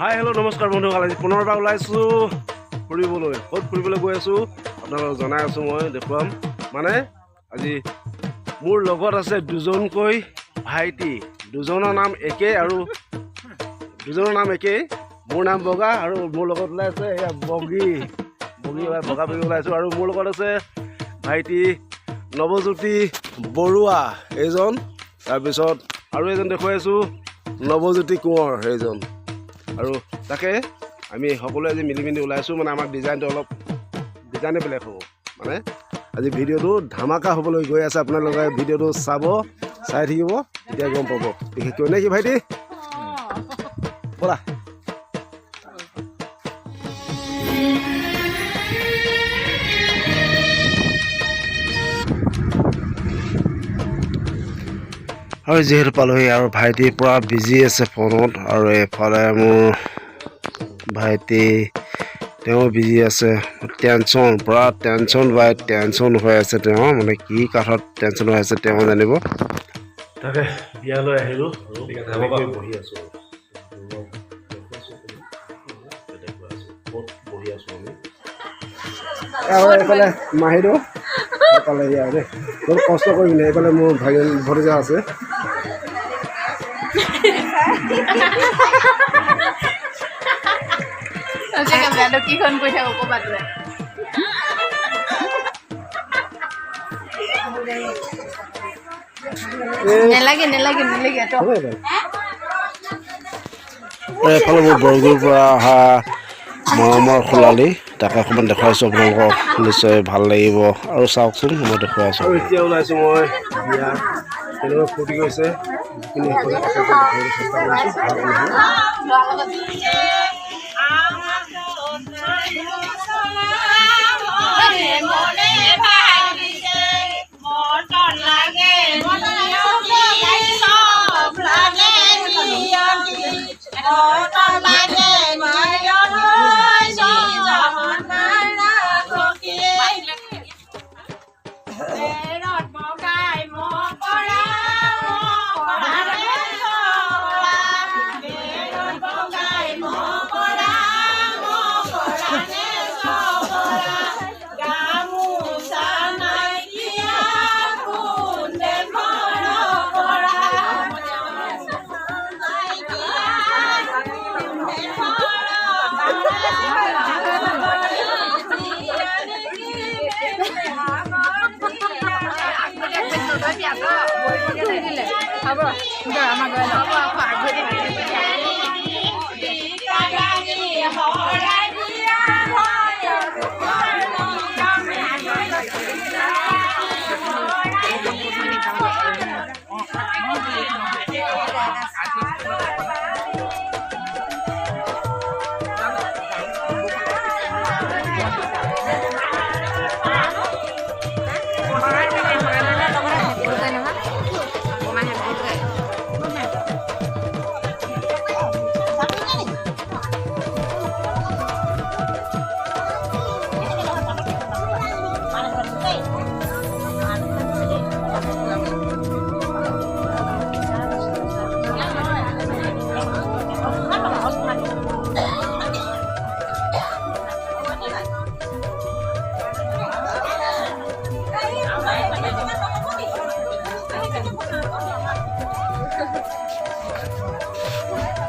Hi hello' নমস্কাৰ বন্ধুসকল আজি পুনৰবাৰ ওলাইছোঁ। ফুৰিবলৈ ক'ত ফুৰিবলৈ গৈ আছোঁ? আপোনালোকক জনাই আছোঁ মই দেখুৱাম। মানে আজি মোৰ লগত আছে দুজনকৈ ভাইটি। দুজনৰ নাম একেই আৰু দুজনৰ নাম একেই। মোৰ নাম বগা আৰু মোৰ লগত ওলাই আছে এয়া বগী। বগী বগা বগী ওলাইছোঁ আৰু মোৰ লগত আছে ভাইটি নৱজ্যোতি বৰুৱা এইজন তাৰপিছত আৰু এজন দেখুৱাই আছোঁ নৱজ্যোতি কোঁৱৰ এইজন আৰু তাকে আমি সকলোৱে আজি মিলি মিলি ওলাইছোঁ মানে আমাৰ ডিজাইনটো অলপ ডিজাইনে বেলেগ হ'ব মানে আজি ভিডিঅ'টো ধামাকা হ'বলৈ গৈ আছে আপোনালোকে ভিডিঅ'টো চাব চাই থাকিব তেতিয়া গম পাব। বিশেষকৈ নে কি ভাইটি? ব'লা। আৰু যিহেতু পালোহি আৰু ভাইটি পূৰা বিজি আছে ফোনত আৰু এইফালে মোৰ ভাইটি তেওঁ বিজি আছে। টেনশ্যন পূৰা টেনশ্যন বাই টেনশ্যন হৈ আছে তেওঁ মানে কি কাঠত টেনশ্যন হৈ আছে তেওঁ জানিব। তাকে বিয়ালৈ আহিলোঁ। আৰু বহি আছোঁ। বহি আছোঁ আমি? আৰু এইফালে ইয়াৰ দেই। বহুত কষ্ট কৰি পিনে এইফালে মোৰ ভাগিন ভতিজা আছে। কিখন থাকো নেলাগে নেলাগে নেলাগে এইফালে মোৰ বৰগুৰিৰ পৰা অহা মৰমৰ খোলালি তাকে অকণমান দেখুৱাইছোঁ আপোনালোকক নিশ্চয় ভাল লাগিব। আৰু চাওকচোন মই দেখুৱাই আছোঁ। আৰু এতিয়া ওলাইছোঁ মই ফূৰ্তি কৰিছে যিখিনি সকলে চেষ্টা কৰিছোঁ ভালো নহয়। 欢迎大家来到我们美丽的泰国我好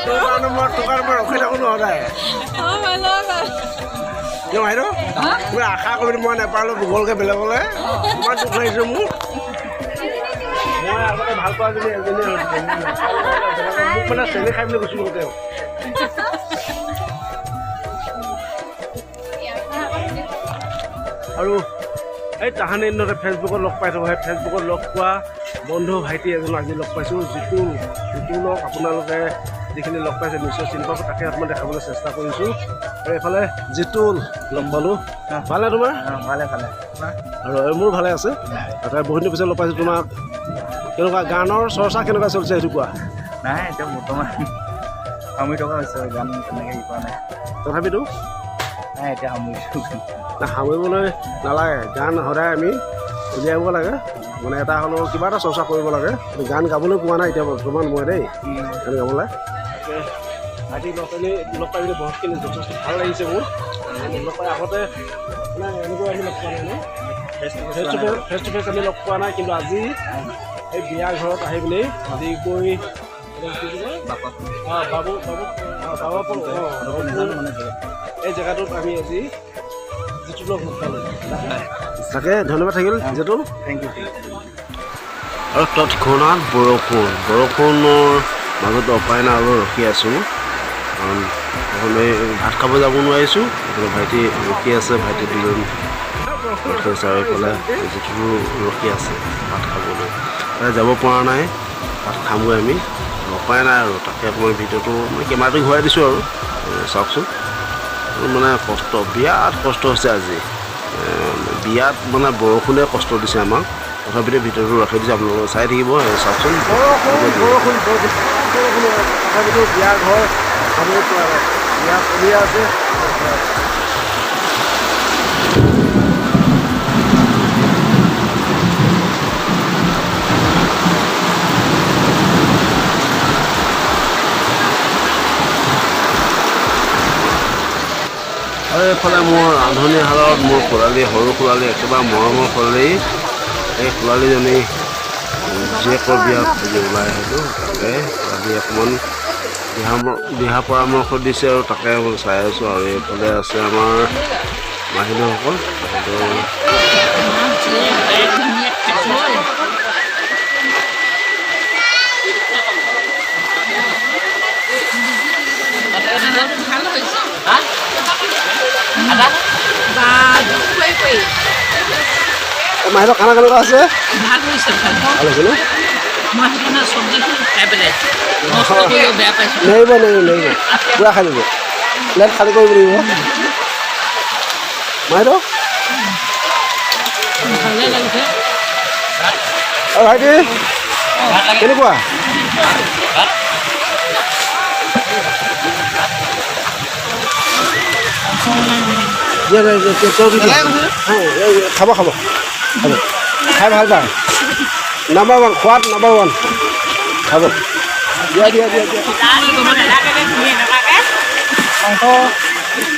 তোৰ কাৰণে মই ৰখি থাকোঁ সদায় কিয় মাহিৰ মই আশা কৰি মই নাপালোঁ ভূগোলকৈ বেলেগলৈ ইমান দুখ লাগিছে মোৰ মই আগতে ভালো পোৱা যদি এজনী মোক মানে চেনি খাই বুলি কৈছোঁ মোক তেওঁ আৰু এই তাহানি দিনতে ফেচবুকত লগ পাই থকা। সেই ফেচবুকত লগ পোৱা বন্ধু ভাইটি এজন আজি লগ পাইছোঁ জিতুল জিতুলক আপোনালোকে যিখিনি লগ পাইছে নিশ্চয় চিনি পাব তাকে অকণমান দেখাবলৈ চেষ্টা কৰিছোঁ। আৰু এইফালে জিতুল লগ পালোঁ। ভালে তোমাৰ? ভালে ভালে। আৰু মোৰ ভালে আছে। তাতে বহুত দিন পিছত লগ পাইছোঁ তোমাক। কেনেকুৱা গানৰ চৰ্চা কেনেকুৱা চলিছে সেইটো কোৱা? নাই এতিয়া বৰ্তমান সামৰি থকা হৈছে গান তেনেকৈ কৰা নাই। তথাপিতো এতিয়া সামৰিছোঁ। সামৰিবলৈ নালাগে গান সদায় আমি উলিয়াব লাগে। মানে এটা হ'লেও কিবা এটা চৰ্চা কৰিব লাগে। গান গাবলৈ পোৱা নাই এতিয়া বৰ্তমান মই দেই গান গাবলৈ। আজি লগ পাই লগ পাই পিনে বহুতখিনি যথেষ্ট ভাল লাগিছে মোৰ। লগ পাই আগতে মানে এনেকৈ আমি লগ পোৱা নাই। Face to face face to face আমি লগ পোৱা নাই কিন্তু আজি এই বিয়া ঘৰত আহি পিনি আজি গৈ? অঁ, বাবু বাবু এই জেগাটোত আমি আজি যিটো লগ পালোঁ তাকে ধন্যবাদ থাকিল যিটো থেংক ইউ আৰু তৎক্ষণাত বৰষুণ। বৰষুণৰ মাজত উপায় নাই আৰু ৰখি আছোঁ। কাৰণ নহ'লে ভাত খাব যাব নোৱাৰিছোঁ। এইফালে ভাইটি ৰখি আছে ভাইটি দুজন এইফালে যিটো ৰখি আছে ভাত খাবলৈ। তাতে যাব পৰা নাই ভাত খামগৈ আমি। উপায় নাই আৰু তাকে অকণমান ভিডিঅ'টো মানে কেমেৰাটো ঘূৰাই দিছোঁ আৰু। চাওকচোন। মানে কষ্ট বিৰাট কষ্ট হৈছে আজি। বিয়াত মানে বৰষুণে কষ্ট দিছে আমাক। তথাপিতো ভিডিঅ'টো ৰাখি দিছোঁ আপোনালোকে চাই থাকিব চাওকচোন। বিয়া ঘৰ আছে। আৰু এইফালে মোৰ ৰান্ধনীশালত মোৰ খোলালী সৰু খোলালী একেবাৰে মৰমৰ খোলালী এই খোলালীজনী জীয়েকৰ বিয়া খুজি ওলাই আহিলোঁ। তাকে আজি অকণমান দিহা দিহা পৰামৰ্শ দিছে আৰু তাকে মই চাই আছোঁ আৰু এইফালে আছে আমাৰ মাহিলীসকল তেখেতৰ ভালো হৈছে বা দুখুৱাই কৰি মাহিলৰ খানা কেনেকুৱা আছে? ভালো হৈছে ভালো হৈছে ন নেৰিব নেৰিব নেৰিব পূৰা খাই দিব প্লেট খালী কৰিব লাগিব ভালে লাগিছে। ভাইটি কেনেকুৱা। হয়, খাব খাব। ખાઈ હાલતા નંબર વન ખોટ નંબર વન હવે દિયા દિયા દિયા દિયા